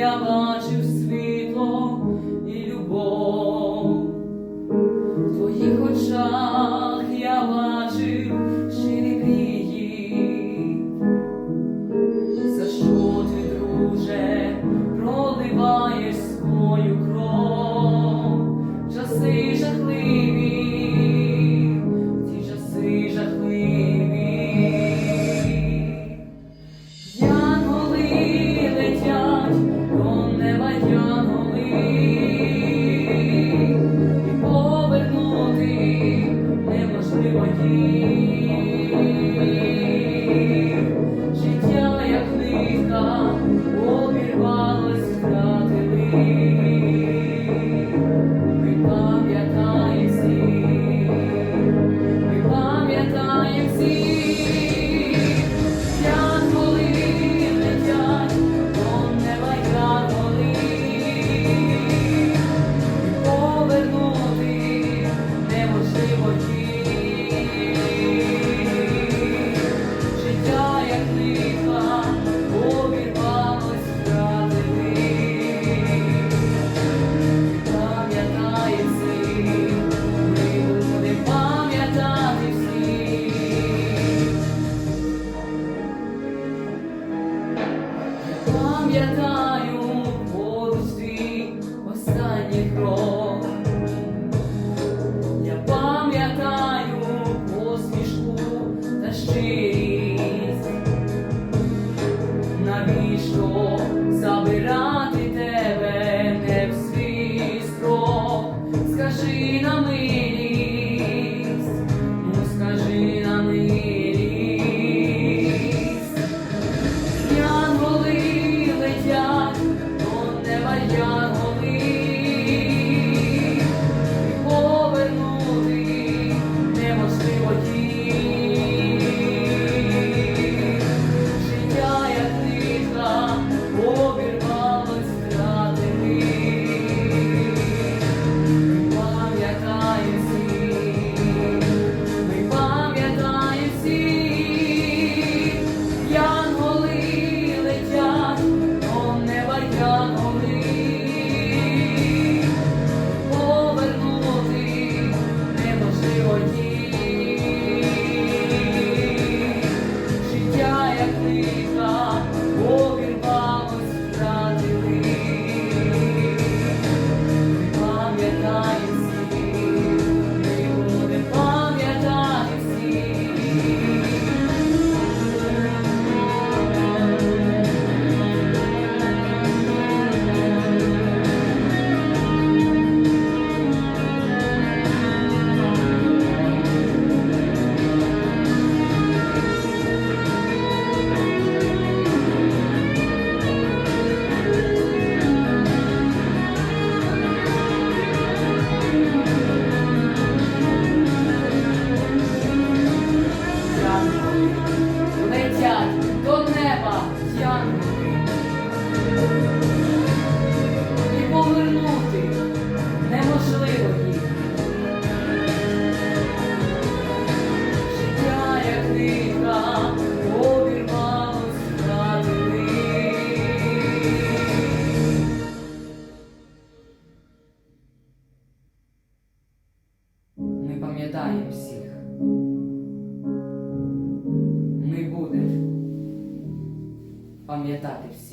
Yeah. Thank you. пам'ятаю поруч свій останній крок, я пам'ятаю посмішку та щирість, навіщо забирати тебе не в свій строк, скажи нам. aumentar a deficiência.